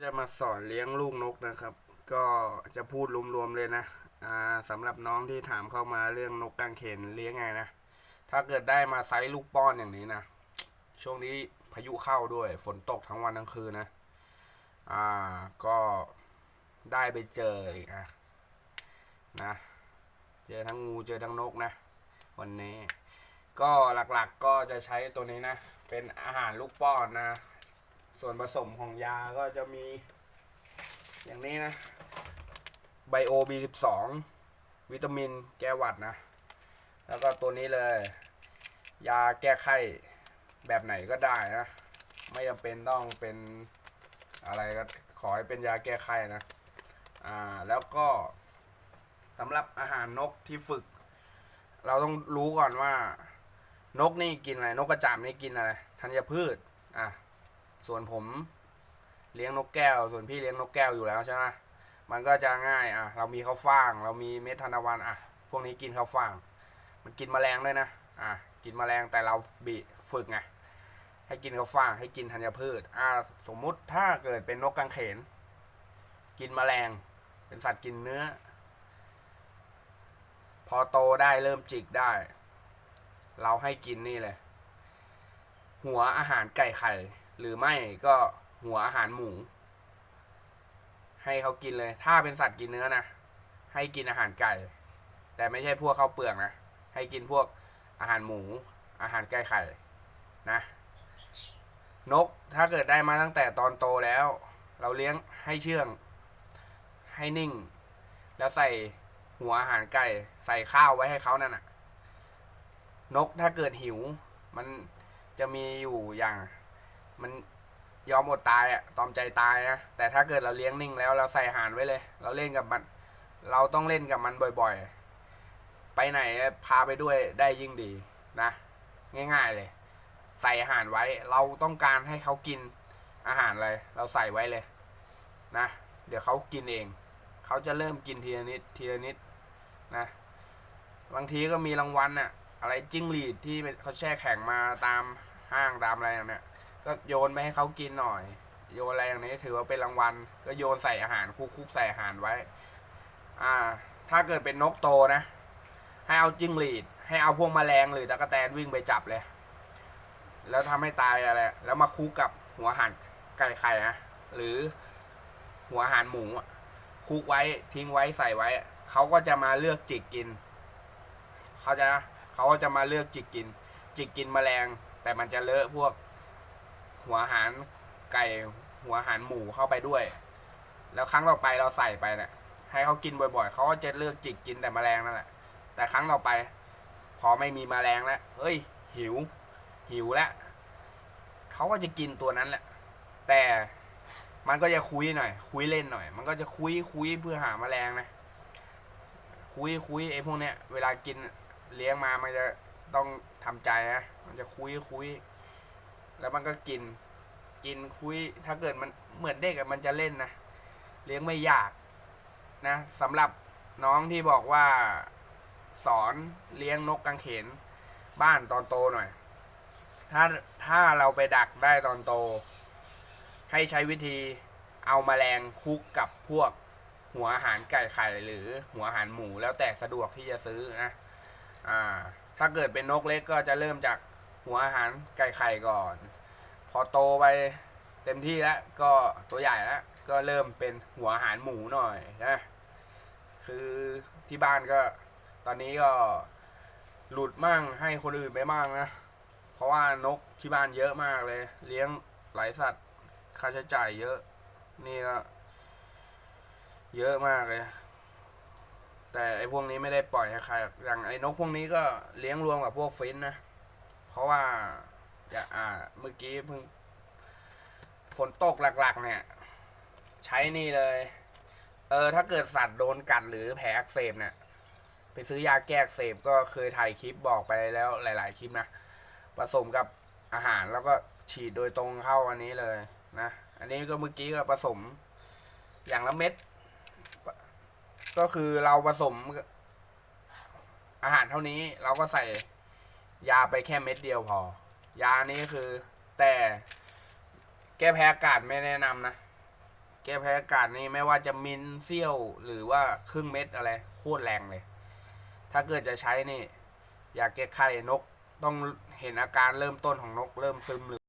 จะมาสอนเลี้ยงลูกนกนะครับ ก็จะพูดรวมๆเลยนะอ่าสำหรับน้องที่ถามเข้ามาเรื่องนกกางเขนเลี้ยงไงนะ ถ้าเกิดได้มาไซส์ลูกป้อนอย่างนี้นะ ช่วงนี้พายุเข้าด้วย ฝนตกทั้งวันทั้งคืนนะ อ่าก็ได้ไปเจออีกอะนะ เจอทั้งงูเจอทั้งนกนะ วันนี้ ก็หลักๆก็จะใช้ตัวนี้นะ เป็นอาหารลูกป้อนนะ ส่วนผสมของยาก็จะมี อย่างนี้นะไบโอ B12 วิตามินแก้หวัดนะ แล้วก็ตัวนี้เลย ยาแก้ไข้แบบไหนก็ได้นะ ไม่จำเป็นต้องเป็นอะไรก็ขอให้เป็นยาแก้ไข้นะ อ่า แล้วก็สำหรับอาหารนกที่ฝึก เราต้องรู้ก่อนว่า นกนี่กินอะไร นกกระจาบนี่กินอะไรธัญพืช อะ ส่วนผมเลี้ยงนกแก้ว ส่วนพี่เลี้ยงนกแก้วอยู่แล้วใช่ไหมมันก็จะง่ายอะ เรามีข้าวฟ่าง เรามีเม็ดทานตะวันอะ พวกนี้กินข้าวฟ่าง มันกินแมลงด้วยนะ อะ กินแมลงแต่เราบีฝึกไง ให้กินข้าวฟ่าง ให้กินธัญพืช อะ สมมุติถ้าเกิดเป็นนกกางเขน กินแมลง เป็นสัตว์กินเนื้อ พอโตได้เริ่มจิกได้ เราให้กินนี่เลย หัวอาหารไก่ไข่ หรือไม่ก็หัวอาหารหมู ให้เขากินเลย ถ้าเป็นสัตว์กินเนื้อนะให้กินอาหารไก่ แต่ไม่ใช่พวกข้าวเปลือกนะให้กินพวกอาหารหมู อาหารไก่ไข่นะ นกถ้าเกิดได้มาตั้งแต่ตอนโตแล้ว เราเลี้ยงให้เชื่อง ให้นิ่ง แล้วใส่หัวอาหารไก่ ใส่ข้าวไว้ให้เขานั่นน่ะ นกถ้าเกิดหิว มันจะมีอยู่อย่าง มันยอมอดตายอะตอมใจตายนะแต่ถ้าเกิดเราเลี้ยงนิ่งแล้วเราใส่อาหารไว้เลย เราเล่นกับมัน เราต้องเล่นกับมันบ่อยๆ ไปไหนพาไปด้วยได้ยิ่งดีนะ ง่าย ๆเลย ใส่อาหารไว้ เราต้องการให้เขากินอาหารอะไรเราใส่ไว้เลยนะ เดี๋ยวเขากินเอง เขาจะเริ่มกินทีละนิดทีละนิดนะบางทีก็มีรางวัลน่ะอะไรจิ้งหรีดที่เขาแช่แข็งมาตามห้างตามอะไรอย่างเนี้ย ก็โยนไปให้เขากินหน่อย โยนอะไรอย่างนี้ถือว่าเป็นรางวัล ก็โยนใส่อาหารคุกๆใส่อาหารไว้ อ่า ถ้าเกิดเป็นนกโตนะ ให้เอาจิ้งหรีด ให้เอาพวกแมลงหรือตะกแตนวิ่งไปจับเลย แล้วทำให้ตายอะไร แล้วมาคุกกับหัวหารไก่ไข่นะหรือหัวหารหมูคุกไว้ทิ้งไว้ใส่ไว้ เขาก็จะมาเลือกจิกกิน เขาจะเขาก็จะมาเลือกจิกกิน จิกกินแมลง แต่มันจะเลอะพวก หัวหารไก่หัวหารหมูเข้าไปด้วย แล้วครั้งต่อไปเราใส่ไปเนะี่ยให้เขากินบ่อยๆเขาก็จะเลือกจิกกินแต่แมลงนั่นแหละ แต่ครั้งต่อไป พอไม่มีแมลงแล้วเอ้ย หิว หิวแล้วเขาก็จะกินตัวนั้นแหละ แต่มันก็จะคุยหน่อย คุยเล่นหน่อย มันก็จะคุยคุยเพื่อหาแมลงนะ คุยคุยไอ้พวกเนี้ย เวลากินเลี้ยงมามันจะต้องทำใจนะ มันจะคุยคุย แล้วมันก็กิน กินคุย ถ้าเกิดมันเหมือนเด็กมันจะเล่นนะ เลี้ยงไม่ยากนะสำหรับน้องที่บอกว่าสอนเลี้ยงนกกางเขน บ้านตอนโตหน่อย ถ้าถ้าเราไปดักได้ตอนโต ให้ใช้วิธีเอามาแมลงคุกกับพวกหัวอาหารไก่ไข่หรือหัวอาหารหมูแล้วแต่สะดวกที่จะซื้อนะ อ่า ถ้าเกิดเป็นนกเล็กก็จะเริ่มจาก หัวอาหารไก่ไข่ก่อน พอโตไปเต็มที่แล้วก็ตัวใหญ่แล้วก็เริ่มเป็นหัวอาหารหมูหน่อยนะคือที่บ้านก็ตอนนี้ก็หลุดมั่งให้คนอื่นไปมั่งนะ เพราะว่านกที่บ้านเยอะมากเลย เลี้ยงหลายสัตว์ค่าใช้จ่ายเยอะ นี่ก็เยอะมากเลย แต่ไอ้พวกนี้ไม่ได้ปล่อยให้ใครอย่างไอ้นกพวกนี้ก็เลี้ยงรวมกับพวกฟินนะ เพราะว่าอย่าอ่าเมื่อกี้เพิ่งฝนตกหลักๆ เนี่ย ใช้นี่เลย เออ ถ้าเกิดสัตว์โดนกัดหรือแผลอักเสบเนี่ย ไปซื้อยาแก้อักเสบก็เคยถ่ายคลิปบอกไปแล้วหลาย ๆ คลิปนะ ผสมกับอาหารแล้วก็ฉีดโดยตรงเข้าอันนี้เลยนะ อันนี้ก็เมื่อกี้ก็ผสมอย่างละเม็ด ก็คือเราผสมอาหารเท่านี้เราก็ใส่ ยาไปแค่เม็ดเดียวพอ ยานี้คือ แต่แก้แพ้อากาศไม่แนะนำนะ แก้แพ้อากาศนี่ไม่ว่าจะมินเซี่ยวหรือว่าครึ่งเม็ดอะไรโคตรแรงเลย ถ้าเกิดจะใช้นี่ อยากแก้ไข้นกต้องเห็นอาการเริ่มต้นของนกเริ่มซึมหรือ